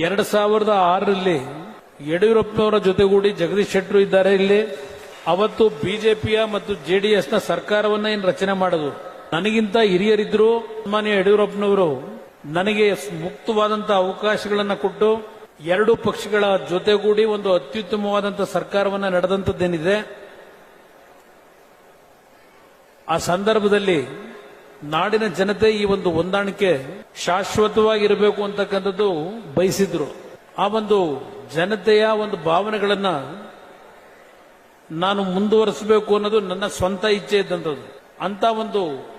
ಎರಡು ಸಾವಿರದ ಆರರಲ್ಲಿ ಯಡಿಯೂರಪ್ಪನವರ ಜೊತೆಗೂಡಿ ಜಗದೀಶ್ ಶೆಟ್ಟರು ಇದ್ದಾರೆ. ಇಲ್ಲಿ ಅವತ್ತು ಬಿಜೆಪಿಯ ಮತ್ತು ಜೆಡಿಎಸ್ನ ಸರ್ಕಾರವನ್ನ ಏನು ರಚನೆ ಮಾಡೋದು ನನಗಿಂತ ಹಿರಿಯರಿದ್ರು ಮಾನ್ಯ ಯಡಿಯೂರಪ್ಪನವರು ನನಗೆ ಮುಕ್ತವಾದಂತಹ ಅವಕಾಶಗಳನ್ನ ಕೊಟ್ಟು ಎರಡು ಪಕ್ಷಗಳ ಜೊತೆಗೂಡಿ ಒಂದು ಅತ್ಯುತ್ತಮವಾದಂತಹ ಸರ್ಕಾರವನ್ನ ನಡೆದಂತದ್ದೇನಿದೆ? ಆ ಸಂದರ್ಭದಲ್ಲಿ ನಾಡಿನ ಜನತೆ ಈ ಒಂದು ಹೊಂದಾಣಿಕೆ ಶಾಶ್ವತವಾಗಿರಬೇಕು ಅಂತಕ್ಕಂಥದ್ದು ಬಯಸಿದ್ರು. ಆ ಒಂದು ಜನತೆಯ ಒಂದು ಭಾವನೆಗಳನ್ನ ನಾನು ಮುಂದುವರಿಸಬೇಕು ಅನ್ನೋದು ನನ್ನ ಸ್ವಂತ ಇಚ್ಛೆ ಇದ್ದಂಥದ್ದು. ಅಂತ ಒಂದು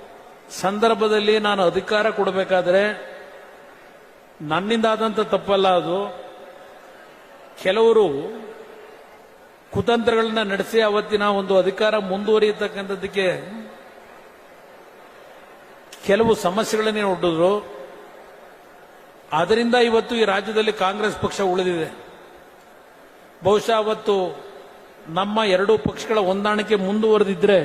ಸಂದರ್ಭದಲ್ಲಿ ನಾನು ಅಧಿಕಾರ ಕೊಡಬೇಕಾದ್ರೆ ನನ್ನಿಂದ ಆದಂತ ತಪ್ಪಲ್ಲ ಅದು. ಕೆಲವರು ಕುತಂತ್ರಗಳನ್ನ ನಡೆಸಿ ಅವತ್ತಿನ ಒಂದು ಅಧಿಕಾರ ಮುಂದುವರಿಯತಕ್ಕಂಥದ್ದಕ್ಕೆ ಕೆಲವು ಸಮಸ್ಯೆಗಳನ್ನೇ ಒಡ್ಡಿದ್ರು. ಅದರಿಂದ ಇವತ್ತು ಈ ರಾಜ್ಯದಲ್ಲಿ ಕಾಂಗ್ರೆಸ್ ಪಕ್ಷ ಉಳಿದಿದೆ. ಬಹುಶಃ ಅವತ್ತು ನಮ್ಮ ಎರಡೂ ಪಕ್ಷಗಳ ಹೊಂದಾಣಿಕೆ ಮುಂದುವರೆದಿದ್ರೆ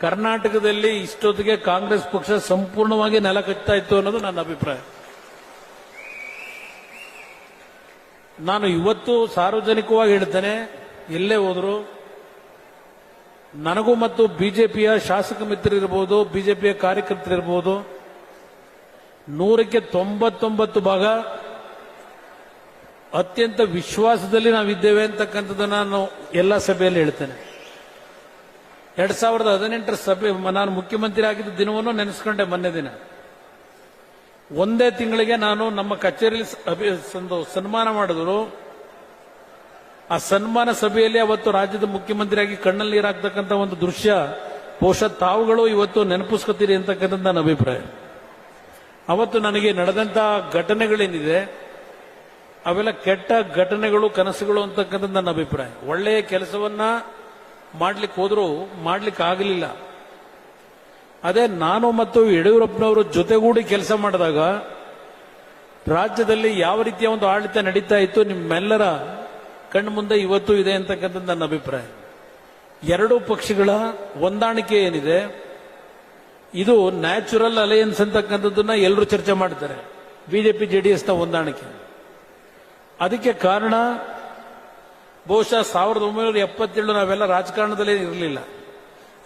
ಕರ್ನಾಟಕದಲ್ಲಿ ಇಷ್ಟೊತ್ತಿಗೆ ಕಾಂಗ್ರೆಸ್ ಪಕ್ಷ ಸಂಪೂರ್ಣವಾಗಿ ನೆಲ ಕಟ್ತಾ ಇತ್ತು ಅನ್ನೋದು ನನ್ನ ಅಭಿಪ್ರಾಯ. ನಾನು ಇವತ್ತು ಸಾರ್ವಜನಿಕವಾಗಿ ಹೇಳ್ತೇನೆ, ಎಲ್ಲೇ ಹೋದ್ರು ನನಗೂ ಮತ್ತು ಬಿಜೆಪಿಯ ಶಾಸಕ ಮಿತ್ರರಿರ್ಬೋದು ಬಿಜೆಪಿಯ ಕಾರ್ಯಕರ್ತರಿರ್ಬೋದು ನೂರಕ್ಕೆ ತೊಂಬತ್ತೊಂಬತ್ತು ಭಾಗ ಅತ್ಯಂತ ವಿಶ್ವಾಸದಲ್ಲಿ ನಾವಿದ್ದೇವೆ ಅಂತಕ್ಕಂಥದ್ದನ್ನು ನಾನು ಎಲ್ಲ ಸಭೆಯಲ್ಲಿ ಹೇಳ್ತೇನೆ. ಎರಡ್ ಸಾವಿರದ ಹದಿನೆಂಟರ ಸಭೆ, ನಾನು ಮುಖ್ಯಮಂತ್ರಿ ಆಗಿದ್ದ ದಿನವನ್ನು ನೆನೆಸ್ಕೊಂಡೆ ಮೊನ್ನೆ ದಿನ. ಒಂದೇ ತಿಂಗಳಿಗೆ ನಾನು ನಮ್ಮ ಕಚೇರಿಯಲ್ಲಿ ಸನ್ಮಾನ ಮಾಡಿದ್ರು. ಆ ಸನ್ಮಾನ ಸಭೆಯಲ್ಲಿ ಅವತ್ತು ರಾಜ್ಯದ ಮುಖ್ಯಮಂತ್ರಿಯಾಗಿ ಕಣ್ಣಲ್ಲಿ ನೀರಾಗ್ತಕ್ಕಂಥ ಒಂದು ದೃಶ್ಯ ಬಹುಶಃ ತಾವುಗಳು ಇವತ್ತು ನೆನಪಿಸ್ಕೋತೀರಿ ಅಂತಕ್ಕಂಥದ್ದು ನನ್ನ ಅಭಿಪ್ರಾಯ. ಅವತ್ತು ನನಗೆ ನಡೆದಂತಹ ಘಟನೆಗಳೇನಿದೆ, ಅವೆಲ್ಲ ಕೆಟ್ಟ ಘಟನೆಗಳು, ಕನಸುಗಳು ಅಂತಕ್ಕಂಥ ನನ್ನ ಅಭಿಪ್ರಾಯ. ಒಳ್ಳೆಯ ಕೆಲಸವನ್ನ ಮಾಡ್ಲಿಕ್ಕೆ ಹೋದರೂ ಮಾಡ್ಲಿಕ್ಕೆ ಆಗಲಿಲ್ಲ. ಅದೇ ನಾನು ಮತ್ತು ಯಡಿಯೂರಪ್ಪನವರು ಜೊತೆಗೂಡಿ ಕೆಲಸ ಮಾಡಿದಾಗ, ರಾಜ್ಯದಲ್ಲಿ ಯಾವ ರೀತಿಯ ಒಂದು ಆಡಳಿತ ನಡೀತಾ ಇತ್ತು, ನಿಮ್ಮೆಲ್ಲರ ಕಣ್ಣು ಮುಂದೆ ಇವತ್ತು ಇದೆ ಅಂತಕ್ಕಂಥದ್ದು ನನ್ನ ಅಭಿಪ್ರಾಯ. ಎರಡೂ ಪಕ್ಷಗಳ ಹೊಂದಾಣಿಕೆ ಏನಿದೆ, ಇದು ನ್ಯಾಚುರಲ್ ಅಲಯನ್ಸ್ ಅಂತಕ್ಕಂಥದ್ದನ್ನ ಎಲ್ಲರೂ ಚರ್ಚೆ ಮಾಡ್ತಾರೆ. ಬಿಜೆಪಿ ಡಿ ಎಸ್ನ ಹೊಂದಾಣಿಕೆ. ಅದಕ್ಕೆ ಕಾರಣ, ಬಹುಶಃ ಸಾವಿರದ ಒಂಬೈನೂರ ಎಪ್ಪತ್ತೇಳು ನಾವೆಲ್ಲ ರಾಜಕಾರಣದಲ್ಲೇ ಇರಲಿಲ್ಲ.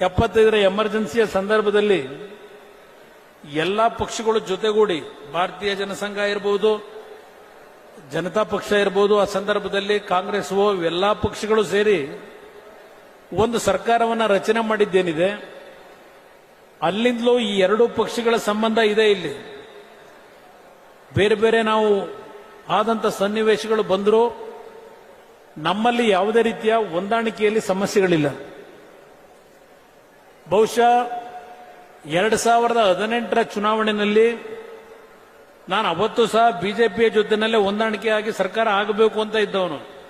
ಎಪ್ಪತ್ತೈದರ ಎಮರ್ಜೆನ್ಸಿಯ ಸಂದರ್ಭದಲ್ಲಿ ಎಲ್ಲ ಪಕ್ಷಗಳು ಜೊತೆಗೂಡಿ ಭಾರತೀಯ ಜನಸಂಘ ಇರಬಹುದು ಜನತಾ ಪಕ್ಷ ಇರ್ಬೋದು, ಆ ಸಂದರ್ಭದಲ್ಲಿ ಕಾಂಗ್ರೆಸ್ ಎಲ್ಲ ಪಕ್ಷಗಳು ಸೇರಿ ಒಂದು ಸರ್ಕಾರವನ್ನ ರಚನೆ ಮಾಡಿದ್ದೇನಿದೆ. ಅಲ್ಲಿಂದಲೂ ಈ ಎರಡು ಪಕ್ಷಗಳ ಸಂಬಂಧ ಇದೆ ಇಲ್ಲಿ. ಬೇರೆ ಬೇರೆ ನಾವು ಆದಂತ ಸನ್ನಿವೇಶಗಳು ಬಂದರೂ ನಮ್ಮಲ್ಲಿ ಯಾವುದೇ ರೀತಿಯ ಹೊಂದಾಣಿಕೆಯಲ್ಲಿ ಸಮಸ್ಯೆಗಳಿಲ್ಲ. ಬಹುಶಃ ಎರಡು ಸಾವಿರದ ಹದಿನೆಂಟರ ಚುನಾವಣೆಯಲ್ಲಿ ನಾನು ಅವತ್ತು ಸಹ ಬಿಜೆಪಿಯ ಜೊತೆನಲ್ಲೇ ಹೊಂದಾಣಿಕೆಯಾಗಿ ಸರ್ಕಾರ ಆಗಬೇಕು ಅಂತ ಇದ್ದವನು.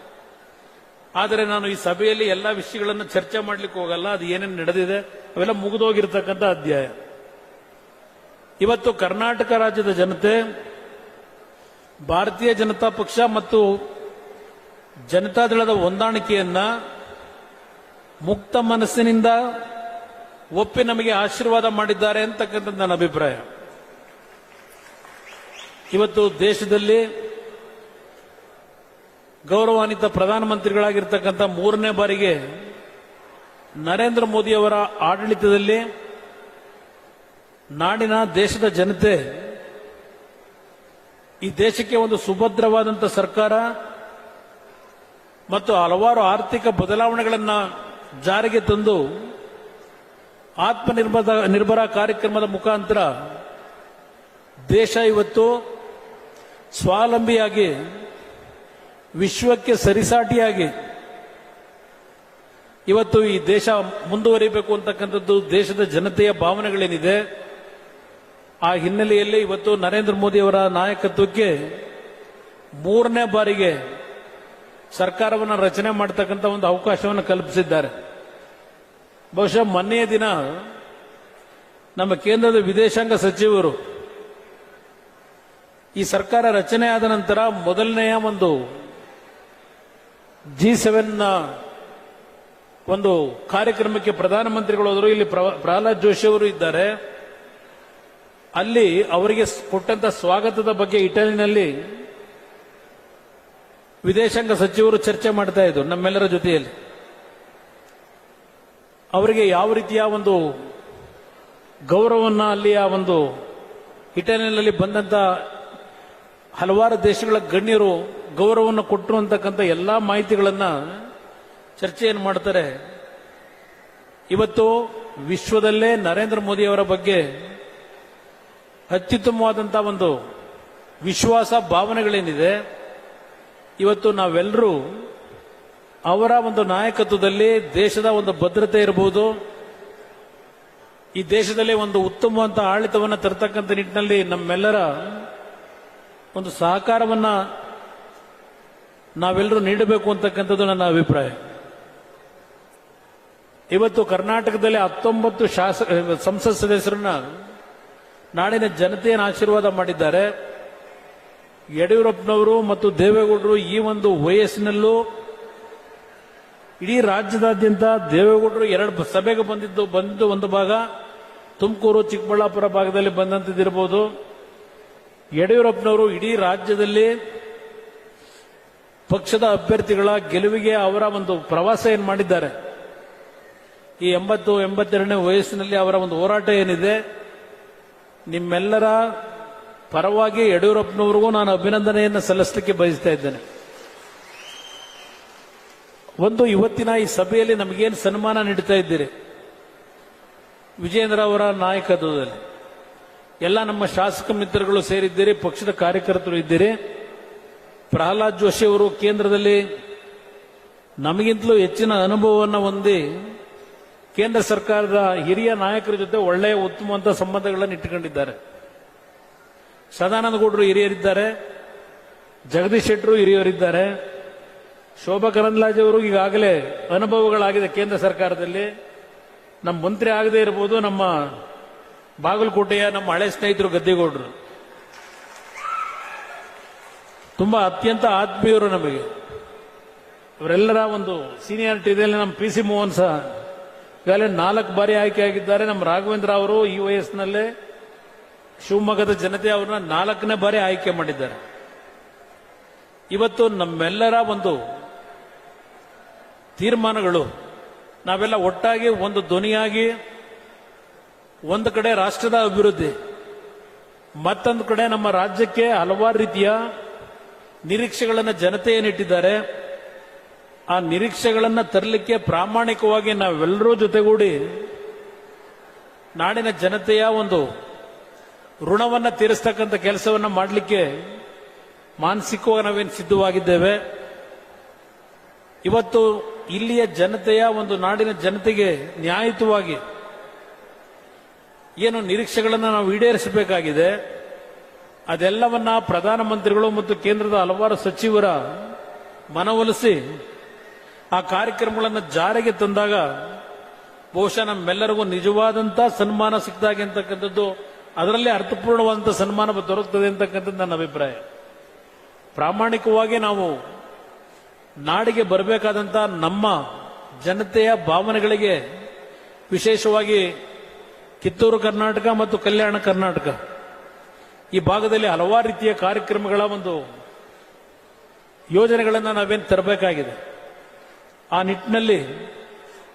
ಆದರೆ ನಾನು ಈ ಸಭೆಯಲ್ಲಿ ಎಲ್ಲ ವಿಷಯಗಳನ್ನು ಚರ್ಚೆ ಮಾಡ್ಲಿಕ್ಕೆ ಹೋಗಲ್ಲ, ಅದು ಏನೇನು ನಡೆದಿದೆ, ಅವೆಲ್ಲ ಮುಗಿದೋಗಿರ್ತಕ್ಕಂಥ ಅಧ್ಯಾಯ. ಇವತ್ತು ಕರ್ನಾಟಕ ರಾಜ್ಯದ ಜನತೆ, ಭಾರತೀಯ ಜನತಾ ಪಕ್ಷ ಮತ್ತು ಜನತಾದಳದ ಹೊಂದಾಣಿಕೆಯನ್ನ ಮುಕ್ತ ಮನಸ್ಸಿನಿಂದ ಒಪ್ಪಿ ನಮಗೆ ಆಶೀರ್ವಾದ ಮಾಡಿದ್ದಾರೆ ಅಂತಕ್ಕಂಥದ್ದು ನನ್ನ ಅಭಿಪ್ರಾಯ. ಇವತ್ತು ದೇಶದಲ್ಲಿ ಗೌರವಾನ್ವಿತ ಪ್ರಧಾನಮಂತ್ರಿಗಳಾಗಿರ್ತಕ್ಕಂಥ ಮೂರನೇ ಬಾರಿಗೆ ನರೇಂದ್ರ ಮೋದಿಯವರ ಆಡಳಿತದಲ್ಲಿ ನಾಡಿನ ದೇಶದ ಜನತೆ ಈ ದೇಶಕ್ಕೆ ಒಂದು ಸುಭದ್ರವಾದಂಥ ಸರ್ಕಾರ ಮತ್ತು ಹಲವಾರು ಆರ್ಥಿಕ ಬದಲಾವಣೆಗಳನ್ನು ಜಾರಿಗೆ ತಂದು ಆತ್ಮನಿರ್ಭರ ನಿರ್ಭರ ಕಾರ್ಯಕ್ರಮದ ಮುಖಾಂತರ ದೇಶ ಇವತ್ತು ಸ್ವಾವಲಂಬಿಯಾಗಿ, ವಿಶ್ವಕ್ಕೆ ಸರಿಸಾಟಿಯಾಗಿ ಇವತ್ತು ಈ ದೇಶ ಮುಂದುವರಿಬೇಕು ಅಂತಕ್ಕಂಥದ್ದು ದೇಶದ ಜನತೆಯ ಭಾವನೆಗಳೇನಿದೆ. ಆ ಹಿನ್ನೆಲೆಯಲ್ಲಿ ಇವತ್ತು ನರೇಂದ್ರ ಮೋದಿಯವರ ನಾಯಕತ್ವಕ್ಕೆ ಮೂರನೇ ಬಾರಿಗೆ ಸರ್ಕಾರವನ್ನು ರಚನೆ ಮಾಡತಕ್ಕಂಥ ಒಂದು ಅವಕಾಶವನ್ನು ಕಲ್ಪಿಸಿದ್ದಾರೆ. ಬಹುಶಃ ಮೊನ್ನೆಯ ದಿನ ನಮ್ಮ ಕೇಂದ್ರದ ವಿದೇಶಾಂಗ ಸಚಿವರು ಈ ಸರ್ಕಾರ ರಚನೆ ಆದ ನಂತರ ಮೊದಲನೆಯ ಒಂದು ಜಿ ಸೆವೆನ್ನ ಒಂದು ಕಾರ್ಯಕ್ರಮಕ್ಕೆ ಪ್ರಧಾನಮಂತ್ರಿಗಳು ಹೋದರು. ಇಲ್ಲಿ ಪ್ರ- ಪ್ರಹ್ಲಾದ್ ಜೋಶಿ ಅವರು ಇದ್ದಾರೆ. ಅಲ್ಲಿ ಅವರಿಗೆ ಕೊಟ್ಟಂತ ಸ್ವಾಗತದ ಬಗ್ಗೆ ಇಟಲಿನಲ್ಲಿ ವಿದೇಶಾಂಗ ಸಚಿವರು ಚರ್ಚೆ ಮಾಡ್ತಾ ಇದ್ರು ನಮ್ಮೆಲ್ಲರ ಜೊತೆಯಲ್ಲಿ. ಅವರಿಗೆ ಯಾವ ರೀತಿಯ ಒಂದು ಗೌರವವನ್ನ ಅಲ್ಲಿಯ ಒಂದು ಇಟಲಿನಲ್ಲಿ ಬಂದಂತ ಹಲವಾರು ದೇಶಗಳ ಗಣ್ಯರು ಗೌರವವನ್ನು ಕೊಟ್ಟರು ಅಂತಕ್ಕಂಥ ಎಲ್ಲ ಮಾಹಿತಿಗಳನ್ನು ಚರ್ಚೆಯನ್ನು ಮಾಡ್ತಾರೆ. ಇವತ್ತು ವಿಶ್ವದಲ್ಲೇ ನರೇಂದ್ರ ಮೋದಿ ಅವರ ಬಗ್ಗೆ ಅತ್ಯುತ್ತಮವಾದಂಥ ಒಂದು ವಿಶ್ವಾಸ ಭಾವನೆಗಳೇನಿದೆ. ಇವತ್ತು ನಾವೆಲ್ಲರೂ ಅವರ ಒಂದು ನಾಯಕತ್ವದಲ್ಲಿ ದೇಶದ ಒಂದು ಭದ್ರತೆ ಇರಬಹುದು ಈ ದೇಶದಲ್ಲಿ ಒಂದು ಉತ್ತಮವಂತ ಆಡಳಿತವನ್ನು ತರತಕ್ಕಂಥ ನಿಟ್ಟಿನಲ್ಲಿ ನಮ್ಮೆಲ್ಲರ ಒಂದು ಸಹಕಾರವನ್ನ ನಾವೆಲ್ಲರೂ ನೀಡಬೇಕು ಅಂತಕ್ಕಂಥದ್ದು ನನ್ನ ಅಭಿಪ್ರಾಯ. ಇವತ್ತು ಕರ್ನಾಟಕದಲ್ಲಿ ಹತ್ತೊಂಬತ್ತು ಶಾಸಕ ಸಂಸತ್ ಸದಸ್ಯರನ್ನ ನಾಡಿನ ಜನತೆಯನ್ನು ಆಶೀರ್ವಾದ ಮಾಡಿದ್ದಾರೆ. ಯಡಿಯೂರಪ್ಪನವರು ಮತ್ತು ದೇವೇಗೌಡರು ಈ ಒಂದು ವಯಸ್ಸಿನಲ್ಲೂ ಇಡೀ ರಾಜ್ಯದಾದ್ಯಂತ ದೇವೇಗೌಡರು ಎರಡು ಸಭೆಗೆ ಬಂದಿದ್ದು ಬಂದಿದ್ದು ಒಂದು ಭಾಗ ತುಮಕೂರು ಚಿಕ್ಕಬಳ್ಳಾಪುರ ಭಾಗದಲ್ಲಿ ಬಂದಂತದ್ದಿರಬಹುದು ಯಡಿಯೂರಪ್ಪನವರು ಇಡೀ ರಾಜ್ಯದಲ್ಲಿ ಪಕ್ಷದ ಅಭ್ಯರ್ಥಿಗಳ ಗೆಲುವಿಗೆ ಅವರ ಒಂದು ಪ್ರವಾಸ ಏನು ಮಾಡಿದ್ದಾರೆ. ಈ ಎಂಬತ್ತು, ಎಂಬತ್ತೆರಡನೇ ವಯಸ್ಸಿನಲ್ಲಿ ಅವರ ಒಂದು ಹೋರಾಟ ಏನಿದೆ, ನಿಮ್ಮೆಲ್ಲರ ಪರವಾಗಿ ಯಡಿಯೂರಪ್ಪನವರಿಗೂ ನಾನು ಅಭಿನಂದನೆಯನ್ನು ಸಲ್ಲಿಸಲಿಕ್ಕೆ ಬಯಸ್ತಾ ಇದ್ದೇನೆ. ಒಂದು ಇವತ್ತಿನ ಈ ಸಭೆಯಲ್ಲಿ ನಮಗೇನು ಸನ್ಮಾನ ನೀಡ್ತಾ ಇದ್ದೀರಿ? ವಿಜೇಂದ್ರ ಅವರ ನಾಯಕತ್ವದಲ್ಲಿ. ಎಲ್ಲ ನಮ್ಮ ಶಾಸಕ ಮಿತ್ರಗಳು ಸೇರಿದ್ದೀರಿ, ಪಕ್ಷದ ಕಾರ್ಯಕರ್ತರು ಇದ್ದೀರಿ. ಪ್ರಹ್ಲಾದ್ ಜೋಶಿ ಅವರು ಕೇಂದ್ರದಲ್ಲಿ ನಮಗಿಂತಲೂ ಹೆಚ್ಚಿನ ಅನುಭವವನ್ನು ಹೊಂದಿ ಕೇಂದ್ರ ಸರ್ಕಾರದ ಹಿರಿಯ ನಾಯಕರ ಜೊತೆ ಒಳ್ಳೆಯ ಉತ್ತಮವಂತ ಸಂಬಂಧಗಳನ್ನು ಇಟ್ಟುಕೊಂಡಿದ್ದಾರೆ. ಸದಾನಂದ ಗೌಡರು ಹಿರಿಯರಿದ್ದಾರೆ, ಜಗದೀಶ್ ಶೆಟ್ಟರು ಹಿರಿಯರಿದ್ದಾರೆ ಶೋಭಾ ಕರಂದ್ಲಾಜೆ ಅವರು ಈಗಾಗಲೇ ಅನುಭವಗಳಾಗಿದೆ ಕೇಂದ್ರ ಸರ್ಕಾರದಲ್ಲಿ. ನಮ್ಮ ಮಂತ್ರಿ ಆಗದೇ ಇರಬಹುದು ನಮ್ಮ ಬಾಗಲಕೋಟೆಯ ನಮ್ಮ ಹಳೆ ಸ್ನೇಹಿತರು ಗದ್ದೆಗೌಡರು. ತುಂಬಾ ಅತ್ಯಂತ ಆತ್ಮೀಯರು ನಮಗೆ. ಅವರೆಲ್ಲರ ಒಂದು ಸೀನಿಯಾರಿಟಿ ಇದೆ ನಮ್ಮ ಪಿ ಸಿ ಮೋಹನ್ ಸಹ ಈಗಾಗಲೇ ನಾಲ್ಕು ಬಾರಿ ಆಯ್ಕೆ ಆಗಿದ್ದಾರೆ. ನಮ್ಮ ರಾಘವೇಂದ್ರ ಅವರು ಈ ವಯಸ್ಸಿನಲ್ಲೇ ಶಿವಮೊಗ್ಗದ ಜನತೆ ಅವ್ರನ್ನ ನಾಲ್ಕನೇ ಬಾರಿ ಆಯ್ಕೆ ಮಾಡಿದ್ದಾರೆ. ಇವತ್ತು ನಮ್ಮೆಲ್ಲರ ಒಂದು ತೀರ್ಮಾನಗಳು ನಾವೆಲ್ಲ ಒಟ್ಟಾಗಿ ಒಂದು ಧ್ವನಿಯಾಗಿ ಒಂದು ಕಡೆ ರಾಷ್ಟ್ರದ ಅಭಿವೃದ್ಧಿ, ಮತ್ತೊಂದು ಕಡೆ ನಮ್ಮ ರಾಜ್ಯಕ್ಕೆ ಹಲವಾರು ರೀತಿಯ ನಿರೀಕ್ಷೆಗಳನ್ನು ಜನತೆ ಏನಿಟ್ಟಿದ್ದಾರೆ. ಆ ನಿರೀಕ್ಷೆಗಳನ್ನು ತರಲಿಕ್ಕೆ ಪ್ರಾಮಾಣಿಕವಾಗಿ ನಾವೆಲ್ಲರೂ ಜೊತೆಗೂಡಿ ನಾಡಿನ ಜನತೆಯ ಒಂದು ಋಣವನ್ನು ತೀರಿಸ್ತಕ್ಕಂಥ ಕೆಲಸವನ್ನು ಮಾಡಲಿಕ್ಕೆ ಮಾನಸಿಕವಾಗಿ ನಾವೇನು ಸಿದ್ಧವಾಗಿದ್ದೇವೆ. ಇವತ್ತು ಇಲ್ಲಿಯ ಜನತೆಯ ಒಂದು ನಾಡಿನ ಜನತೆಗೆ ನ್ಯಾಯಯುತವಾಗಿ ಏನು ನಿರೀಕ್ಷೆಗಳನ್ನು ನಾವು ಈಡೇರಿಸಬೇಕಾಗಿದೆ. ಅದೆಲ್ಲವನ್ನ ಪ್ರಧಾನಮಂತ್ರಿಗಳು ಮತ್ತು ಕೇಂದ್ರದ ಹಲವಾರು ಸಚಿವರ ಮನವೊಲಿಸಿ ಆ ಕಾರ್ಯಕ್ರಮಗಳನ್ನು ಜಾರಿಗೆ ತಂದಾಗ ಬಹುಶಃ ನಮ್ಮೆಲ್ಲರಿಗೂ ನಿಜವಾದಂತ ಸನ್ಮಾನ ಸಿಕ್ಕದಾಗಿ ಅಂತಕ್ಕಂಥದ್ದು, ಅದರಲ್ಲಿ ಅರ್ಥಪೂರ್ಣವಾದಂಥ ಸನ್ಮಾನ ದೊರಕುತ್ತದೆ ಅಂತಕ್ಕಂಥದ್ದು ನನ್ನ ಅಭಿಪ್ರಾಯ. ಪ್ರಾಮಾಣಿಕವಾಗಿ ನಾವು ನಾಡಿಗೆ ಬರಬೇಕಾದಂತ ನಮ್ಮ ಜನತೆಯ ಭಾವನೆಗಳಿಗೆ ವಿಶೇಷವಾಗಿ ಕಿತ್ತೂರು ಕರ್ನಾಟಕ ಮತ್ತು ಕಲ್ಯಾಣ ಕರ್ನಾಟಕ. ಈ ಭಾಗದಲ್ಲಿ ಹಲವಾರು ರೀತಿಯ ಕಾರ್ಯಕ್ರಮಗಳ ಒಂದು ಯೋಜನೆಗಳನ್ನು ನಾವೇನು ತರಬೇಕಾಗಿದೆ. ಆ ನಿಟ್ಟಿನಲ್ಲಿ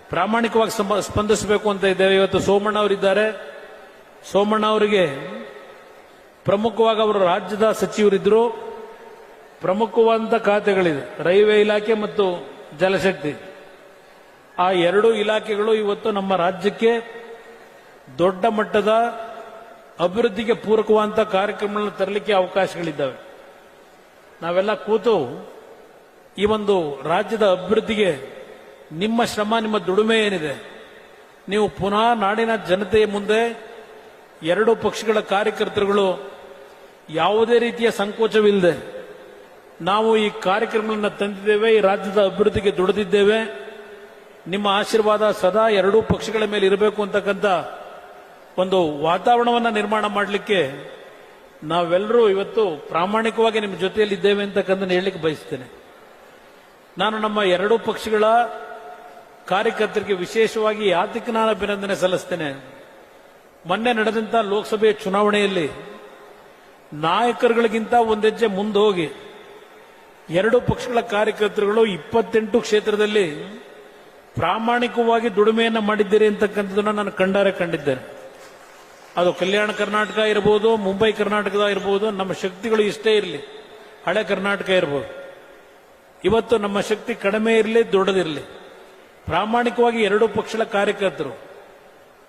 ಪ್ರಾಮಾಣಿಕವಾಗಿ ಸಂಬ- ಸ್ಪಂದಿಸಬೇಕು ಅಂತ ಇದ್ದೇವೆ. ಇವತ್ತು ಸೋಮಣ್ಣ ಅವರಿದ್ದಾರೆ. ಸೋಮಣ್ಣ ಅವರಿಗೆ ಪ್ರಮುಖವಾಗಿ ಅವರು ರಾಜ್ಯದ ಸಚಿವರಿದ್ದರು ಪ್ರಮುಖವಾದ ಖಾತೆಗಳಿದೆ. ರೈಲ್ವೆ ಇಲಾಖೆ ಮತ್ತು ಜಲಶಕ್ತಿ. ಆ ಎರಡು ಇಲಾಖೆಗಳು ಇವತ್ತು ನಮ್ಮ ರಾಜ್ಯಕ್ಕೆ ದೊಡ್ಡ ಮಟ್ಟದ ಅಭಿವೃದ್ಧಿಗೆ ಪೂರಕವಾದಂಥ ಕಾರ್ಯಕ್ರಮಗಳನ್ನು ತರಲಿಕ್ಕೆ ಅವಕಾಶಗಳಿದ್ದಾವೆ. ನಾವೆಲ್ಲ ಕೂತು ಈ ಒಂದು ರಾಜ್ಯದ ಅಭಿವೃದ್ಧಿಗೆ ನಿಮ್ಮ ಶ್ರಮ, ನಿಮ್ಮ ದುಡಿಮೆ ಏನಿದೆ, ನೀವು ಪುನಃ ನಾಡಿನ ಜನತೆಯ ಮುಂದೆ ಎರಡು ಪಕ್ಷಗಳ ಕಾರ್ಯಕರ್ತರುಗಳು ಯಾವುದೇ ರೀತಿಯ ಸಂಕೋಚವಿಲ್ಲದೆ ನಾವು ಈ ಕಾರ್ಯಕ್ರಮಗಳನ್ನು ತಂದಿದ್ದೇವೆ, ಈ ರಾಜ್ಯದ ಅಭಿವೃದ್ಧಿಗೆ ದುಡಿದಿದ್ದೇವೆ. ನಿಮ್ಮ ಆಶೀರ್ವಾದ ಸದಾ ಎರಡೂ ಪಕ್ಷಗಳ ಮೇಲೆ ಇರಬೇಕು ಅಂತಕ್ಕಂಥ ಒಂದು ವಾತಾವರಣವನ್ನು ನಿರ್ಮಾಣ ಮಾಡಲಿಕ್ಕೆ ನಾವೆಲ್ಲರೂ ಇವತ್ತು ಪ್ರಾಮಾಣಿಕವಾಗಿ ನಿಮ್ಮ ಜೊತೆಯಲ್ಲಿ ಇದ್ದೇವೆ ಅಂತಕ್ಕಂಥ ಹೇಳಲಿಕ್ಕೆ ಬಯಸ್ತೇನೆ. ನಾನು ನಮ್ಮ ಎರಡೂ ಪಕ್ಷಗಳ ಕಾರ್ಯಕರ್ತರಿಗೆ ವಿಶೇಷವಾಗಿ ಯಾತಕ್ಕೆ ನಾನು ಅಭಿನಂದನೆ ಸಲ್ಲಿಸ್ತೇನೆ. ಮೊನ್ನೆ ನಡೆದಂಥ ಲೋಕಸಭೆ ಚುನಾವಣೆಯಲ್ಲಿ ನಾಯಕರುಗಳಿಗಿಂತ ಒಂದೆಜ್ಜೆ ಮುಂದೆ ಹೋಗಿ ಎರಡು ಪಕ್ಷಗಳ ಕಾರ್ಯಕರ್ತರುಗಳು ಇಪ್ಪತ್ತೆಂಟು ಕ್ಷೇತ್ರದಲ್ಲಿ ಪ್ರಾಮಾಣಿಕವಾಗಿ ದುಡಿಮೆಯನ್ನು ಮಾಡಿದ್ದೀರಿ ಅಂತಕ್ಕಂಥದ್ದನ್ನು ನಾನು ಕಂಡಾರೆ ಕಂಡಿದ್ದೇನೆ. ಅದು ಕಲ್ಯಾಣ ಕರ್ನಾಟಕ ಇರ್ಬೋದು, ಮುಂಬೈ ಕರ್ನಾಟಕದ ಇರ್ಬೋದು, ನಮ್ಮ ಶಕ್ತಿಗಳು ಇಷ್ಟೇ ಇರಲಿ. ಹಳೆ ಕರ್ನಾಟಕ ಇರ್ಬೋದು. ಇವತ್ತು ನಮ್ಮ ಶಕ್ತಿ ಕಡಿಮೆ ಇರಲಿ, ದೊಡ್ಡದಿರಲಿ. ಪ್ರಾಮಾಣಿಕವಾಗಿ ಎರಡೂ ಪಕ್ಷಗಳ ಕಾರ್ಯಕರ್ತರು,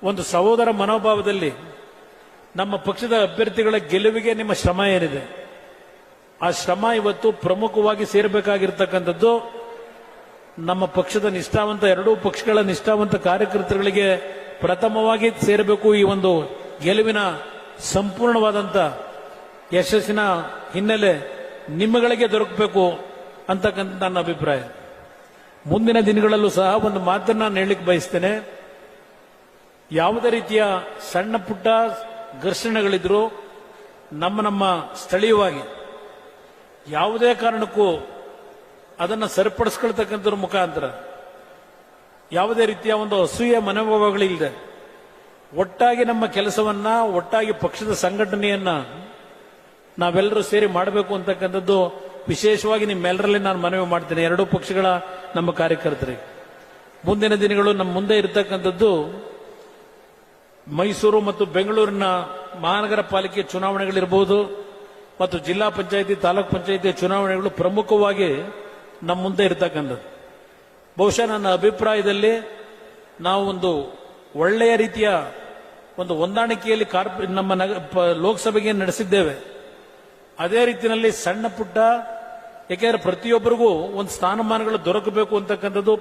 ಒಂದು ಸಹೋದರ ಮನೋಭಾವದಲ್ಲಿ ನಮ್ಮ ಪಕ್ಷದ ಅಭ್ಯರ್ಥಿಗಳ ಗೆಲುವಿಗೆ ನಿಮ್ಮ ಶ್ರಮ ಏನಿದೆ? ಆ ಶ್ರಮ ಇವತ್ತು ಪ್ರಮುಖವಾಗಿ ಸೇರಬೇಕಾಗಿರ್ತಕ್ಕಂಥದ್ದು, ನಮ್ಮ ಪಕ್ಷದ ನಿಷ್ಠಾವಂತ, ಎರಡೂ ಪಕ್ಷಗಳ ನಿಷ್ಠಾವಂತ ಕಾರ್ಯಕರ್ತರುಗಳಿಗೆ ಪ್ರಥಮವಾಗಿ ಸೇರಬೇಕು ಈ ಒಂದು ಗೆಲುವಿನ ಸಂಪೂರ್ಣವಾದಂಥ ಯಶಸ್ಸಿನ ಹಿನ್ನೆಲೆ ನಿಮ್ಮಗಳಿಗೆ ದೊರಕಬೇಕು ಅಂತಕ್ಕಂಥ ನನ್ನ ಅಭಿಪ್ರಾಯ. ಮುಂದಿನ ದಿನಗಳಲ್ಲೂ ಸಹ ಒಂದು ಮಾತನ್ನು ನಾನು ಹೇಳಲಿಕ್ಕೆ ಬಯಸ್ತೇನೆ. ಯಾವುದೇ ರೀತಿಯ ಸಣ್ಣ ಪುಟ್ಟ ಘರ್ಷಣೆಗಳಿದ್ರು ನಮ್ಮ ನಮ್ಮ ಸ್ಥಳೀಯವಾಗಿ ಯಾವುದೇ ಕಾರಣಕ್ಕೂ ಅದನ್ನು ಸರಿಪಡಿಸ್ಕೊಳ್ತಕ್ಕಂಥದ್ರ ಮುಖಾಂತರ ಯಾವುದೇ ರೀತಿಯ ಒಂದು ಅಸೂಯ ಮನೋಭಾವಗಳಿಲ್ಲದೆ ಒಟ್ಟಾಗಿ ನಮ್ಮ ಕೆಲಸವನ್ನ, ಒಟ್ಟಾಗಿ ಪಕ್ಷದ ಸಂಘಟನೆಯನ್ನ ನಾವೆಲ್ಲರೂ ಸೇರಿ ಮಾಡಬೇಕು ಅಂತಕ್ಕಂಥದ್ದು ವಿಶೇಷವಾಗಿ ನಿಮ್ಮೆಲ್ಲರಲ್ಲಿ ನಾನು ಮನವಿ ಮಾಡ್ತೇನೆ. ಎರಡೂ ಪಕ್ಷಗಳ ನಮ್ಮ ಕಾರ್ಯಕರ್ತರಿಗೆ. ಮುಂದಿನ ದಿನಗಳು ನಮ್ಮ ಮುಂದೆ ಇರತಕ್ಕಂಥದ್ದು ಮೈಸೂರು ಮತ್ತು ಬೆಂಗಳೂರಿನ ಮಹಾನಗರ ಪಾಲಿಕೆ ಚುನಾವಣೆಗಳಿರಬಹುದು ಮತ್ತು ಜಿಲ್ಲಾ ಪಂಚಾಯಿತಿ, ತಾಲೂಕ್ ಪಂಚಾಯಿತಿ ಚುನಾವಣೆಗಳು ಪ್ರಮುಖವಾಗಿ ನಮ್ಮ ಮುಂದೆ ಇರತಕ್ಕಂಥದ್ದು. ಬಹುಶಃ ನನ್ನ ಅಭಿಪ್ರಾಯದಲ್ಲಿ ನಾವು ಒಂದು ಒಳ್ಳೆಯ ರೀತಿಯ ಒಂದು ಹೊಂದಾಣಿಕೆಯಲ್ಲಿ ಕಾರ್ಪ, ನಮ್ಮ ಲೋಕಸಭೆಗೆ ನಡೆಸಿದ್ದೇವೆ. ಅದೇ ರೀತಿಯಲ್ಲಿ ಸಣ್ಣ ಪುಟ್ಟ, ಏಕೆಂದ್ರೆ ಪ್ರತಿಯೊಬ್ಬರಿಗೂ ಒಂದು ಸ್ಥಾನಮಾನಗಳು ದೊರಕಬೇಕು ಅಂತಕ್ಕಂಥದ್ದು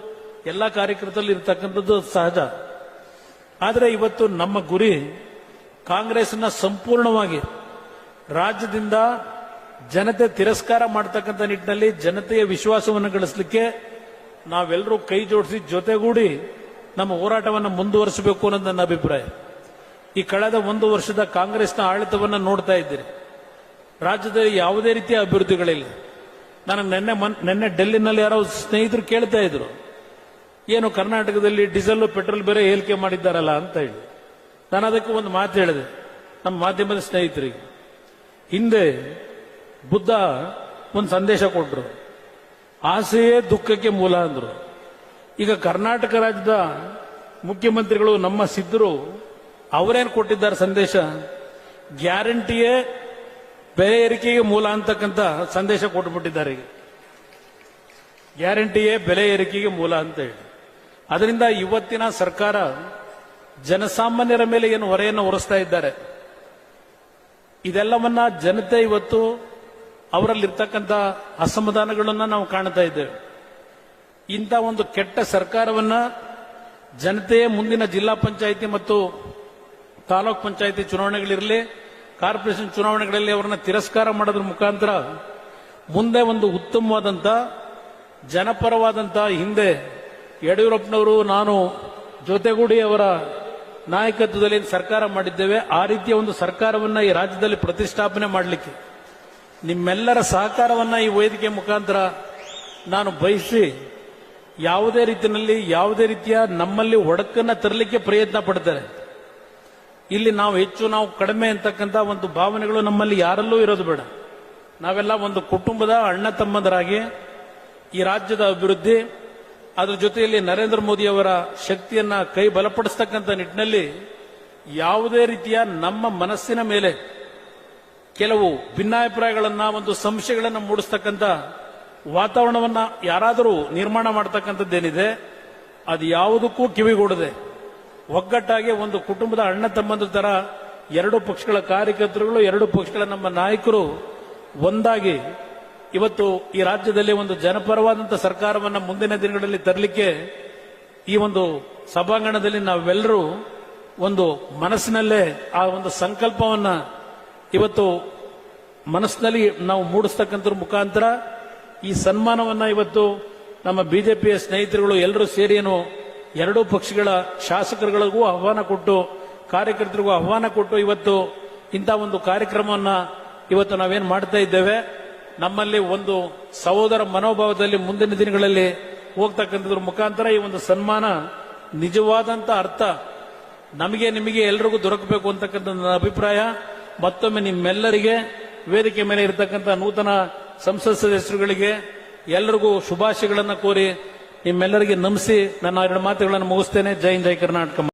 ಎಲ್ಲ ಕಾರ್ಯಕರ್ತರಲ್ಲಿ ಇರತಕ್ಕಂಥದ್ದು ಸಹಜ. ಆದರೆ ಇವತ್ತು ನಮ್ಮ ಗುರಿ ಕಾಂಗ್ರೆಸ್ನ ಸಂಪೂರ್ಣವಾಗಿ ರಾಜ್ಯದಿಂದ ಜನತೆ ತಿರಸ್ಕಾರ ಮಾಡತಕ್ಕಂಥ ನಿಟ್ಟಿನಲ್ಲಿ ಜನತೆಯ ವಿಶ್ವಾಸವನ್ನು ಗಳಿಸಲಿಕ್ಕೆ ನಾವೆಲ್ಲರೂ ಕೈ ಜೋಡಿಸಿ ಜೊತೆಗೂಡಿ ನಮ್ಮ ಹೋರಾಟವನ್ನು ಮುಂದುವರಿಸಬೇಕು ಅನ್ನೋದು ನನ್ನ ಅಭಿಪ್ರಾಯ. ಈ ಕಳೆದ ಒಂದು ವರ್ಷದ ಕಾಂಗ್ರೆಸ್ನ ಆಡಳಿತವನ್ನು ನೋಡ್ತಾ ಇದ್ದೀರಿ. ರಾಜ್ಯದಲ್ಲಿ ಯಾವುದೇ ರೀತಿಯ ಅಭಿವೃದ್ಧಿಗಳಿಲ್ಲ. ನನಗೆ ನಿನ್ನೆ ಮನ್- ನಿನ್ನೆ ಡೆಲ್ಲಿನಲ್ಲಿ ಯಾರೋ ಸ್ನೇಹಿತರು ಕೇಳ್ತಾ ಇದ್ರು. ಏನು ಕರ್ನಾಟಕದಲ್ಲಿ ಡೀಸೆಲ್ ಪೆಟ್ರೋಲ್ ಬೇರೆ ಏರಿಕೆ ಮಾಡಿದ್ದಾರಲ್ಲ ಅಂತ ಹೇಳಿ. ನಾನು ಅದಕ್ಕೆ ಒಂದು ಮಾತು ಹೇಳಿದೆ. ನಮ್ಮ ಮಾಧ್ಯಮದ ಸ್ನೇಹಿತರಿಗೆ. ಹಿಂದೆ ಬುದ್ಧ ಒಂದು ಸಂದೇಶ ಕೊಟ್ಟರು ಆಸೆಯೇ ದುಃಖಕ್ಕೆ ಮೂಲ ಅಂದರು. ಈಗ ಕರ್ನಾಟಕ ರಾಜ್ಯದ ಮುಖ್ಯಮಂತ್ರಿಗಳು ನಮ್ಮ ಸಿದ್ಧರು ಅವರೇನು ಕೊಟ್ಟಿದ್ದಾರೆ ಸಂದೇಶ? ಗ್ಯಾರಂಟಿಯೇ ಬೆಲೆ ಏರಿಕೆಗೆ ಮೂಲ ಅಂತಕ್ಕಂಥ ಸಂದೇಶ ಕೊಟ್ಟುಬಿಟ್ಟಿದ್ದಾರೆ ಈಗ. ಗ್ಯಾರಂಟಿಯೇ ಬೆಲೆ ಏರಿಕೆಗೆ ಮೂಲ ಅಂತ ಹೇಳಿ. ಅದರಿಂದ ಇವತ್ತಿನ ಸರ್ಕಾರ ಜನಸಾಮಾನ್ಯರ ಮೇಲೆ ಏನು ಹೊರೆಯನ್ನು ಹೊರಿಸ್ತಾ ಇದ್ದಾರೆ. ಇದೆಲ್ಲವನ್ನ ಜನತೆ ಇವತ್ತು ಅವರಲ್ಲಿರ್ತಕ್ಕಂಥ ಅಸಮಾಧಾನಗಳನ್ನ ನಾವು ಕಾಣ್ತಾ ಇದ್ದೇವೆ. ಇಂಥ ಒಂದು ಕೆಟ್ಟ ಸರ್ಕಾರವನ್ನ ಜನತೆಯೇ ಮುಂದಿನ ಜಿಲ್ಲಾ ಪಂಚಾಯಿತಿ ಮತ್ತು ತಾಲೂಕ್ ಪಂಚಾಯಿತಿ ಚುನಾವಣೆಗಳಿರಲಿ, ಕಾರ್ಪೊರೇಷನ್ ಚುನಾವಣೆಗಳಲ್ಲಿ ಅವರನ್ನ ತಿರಸ್ಕಾರ ಮಾಡೋದ್ರ ಮುಖಾಂತರ ಮುಂದೆ ಒಂದು ಉತ್ತಮವಾದಂಥ ಜನಪರವಾದಂಥ ಹಿಂದೆ ಯಡಿಯೂರಪ್ಪನವರು, ನಾನು ಜೊತೆಗೂಡಿ ಅವರ ನಾಯಕತ್ವದಲ್ಲಿ ಸರ್ಕಾರ ಮಾಡಿದ್ದೇವೆ. ಆ ರೀತಿಯ ಒಂದು ಸರ್ಕಾರವನ್ನ ಈ ರಾಜ್ಯದಲ್ಲಿ ಪ್ರತಿಷ್ಠಾಪನೆ ಮಾಡಲಿಕ್ಕೆ ನಿಮ್ಮೆಲ್ಲರ ಸಹಕಾರವನ್ನ ಈ ವೇದಿಕೆ ಮುಖಾಂತರ ನಾನು ಬಯಸಿ ಯಾವುದೇ ರೀತಿಯಲ್ಲಿ, ಯಾವುದೇ ರೀತಿಯ ನಮ್ಮಲ್ಲಿ ಒಡಕನ್ನ ತರಲಿಕ್ಕೆ ಪ್ರಯತ್ನ ಪಡ್ತಾರೆ ಇಲ್ಲಿ ನಾವು ಹೆಚ್ಚು ನಾವು ಕಡಿಮೆ ಅಂತಕ್ಕಂಥ ಒಂದು ಭಾವನೆಗಳು ನಮ್ಮಲ್ಲಿ ಯಾರಲ್ಲೂ ಇರೋದು ಬೇಡ. ನಾವೆಲ್ಲ ಒಂದು ಕುಟುಂಬದ ಅಣ್ಣ ತಮ್ಮಂದರಾಗಿ ಈ ರಾಜ್ಯದ ಅಭಿವೃದ್ಧಿ, ಅದರ ಜೊತೆಯಲ್ಲಿ ನರೇಂದ್ರ ಮೋದಿ ಅವರ ಶಕ್ತಿಯನ್ನ ಕೈ ಬಲಪಡಿಸ್ತಕ್ಕಂಥ ನಿಟ್ಟಿನಲ್ಲಿ ಯಾವುದೇ ರೀತಿಯ ನಮ್ಮ ಮನಸ್ಸಿನ ಮೇಲೆ ಕೆಲವು ಭಿನ್ನಾಭಿಪ್ರಾಯಗಳನ್ನ, ಒಂದು ಸಂಶಯಗಳನ್ನು ಮೂಡಿಸ್ತಕ್ಕಂಥ ವಾತಾವರಣವನ್ನ ಯಾರಾದರೂ ನಿರ್ಮಾಣ ಮಾಡತಕ್ಕಂಥದ್ದೇನಿದೆ, ಅದು ಯಾವುದಕ್ಕೂ ಕಿವಿಗೂಡದೆ ಒಗ್ಗಟ್ಟಾಗಿ ಒಂದು ಕುಟುಂಬದ ಅಣ್ಣ ತಮ್ಮಂದ್ರ ತರ ಎರಡು ಪಕ್ಷಗಳ ಕಾರ್ಯಕರ್ತರುಗಳು, ಎರಡು ಪಕ್ಷಗಳ ನಮ್ಮ ನಾಯಕರು ಒಂದಾಗಿ ಇವತ್ತು ಈ ರಾಜ್ಯದಲ್ಲಿ ಒಂದು ಜನಪರವಾದಂಥ ಸರ್ಕಾರವನ್ನು ಮುಂದಿನ ದಿನಗಳಲ್ಲಿ ತರಲಿಕ್ಕೆ ಈ ಒಂದು ಸಭಾಂಗಣದಲ್ಲಿ ನಾವೆಲ್ಲರೂ ಒಂದು ಮನಸ್ಸಿನಲ್ಲೇ ಆ ಒಂದು ಸಂಕಲ್ಪವನ್ನ ಇವತ್ತು ಮನಸ್ಸಿನಲ್ಲಿ ನಾವು ಮೂಡಿಸ್ತಕ್ಕಂಥ ಮುಖಾಂತರ ಈ ಸನ್ಮಾನವನ್ನ ಇವತ್ತು ನಮ್ಮ ಬಿಜೆಪಿಯ ಸ್ನೇಹಿತರುಗಳು ಎಲ್ಲರೂ ಸೇರಿ ಎರಡೂ ಪಕ್ಷಗಳ ಶಾಸಕರುಗಳಿಗೂ ಆಹ್ವಾನ ಕೊಟ್ಟು, ಕಾರ್ಯಕರ್ತರಿಗೂ ಆಹ್ವಾನ ಕೊಟ್ಟು ಇವತ್ತು ಇಂಥ ಒಂದು ಕಾರ್ಯಕ್ರಮವನ್ನು ಇವತ್ತು ನಾವೇನು ಮಾಡ್ತಾ ಇದ್ದೇವೆ. ನಮ್ಮಲ್ಲಿ ಒಂದು ಸಹೋದರ ಮನೋಭಾವದಲ್ಲಿ ಮುಂದಿನ ದಿನಗಳಲ್ಲಿ ಹೋಗ್ತಕ್ಕಂಥದ್ರ ಮುಖಾಂತರ ಈ ಒಂದು ಸನ್ಮಾನ ನಿಜವಾದಂತ ಅರ್ಥ ನಮಗೆ ನಿಮಗೆ ಎಲ್ರಿಗೂ ದೊರಕಬೇಕು ಅಂತಕ್ಕಂಥ ನನ್ನ ಅಭಿಪ್ರಾಯ. ಮತ್ತೊಮ್ಮೆ ನಿಮ್ಮೆಲ್ಲರಿಗೆ ವೇದಿಕೆ ಮೇಲೆ ಇರತಕ್ಕಂಥ ನೂತನ ಸಂಸತ್ ಸದಸ್ಯರುಗಳಿಗೆ ಎಲ್ಲರಿಗೂ ಶುಭಾಶಯಗಳನ್ನು ಕೋರಿ ನಿಮ್ಮೆಲ್ಲರಿಗೆ ನಮಿಸಿ ನನ್ನ ಎರಡು ಮಾತುಗಳನ್ನು ಮುಗಿಸ್ತೇನೆ. ಜೈನ್ ಜೈ ಕರ್ನಾಟಕ.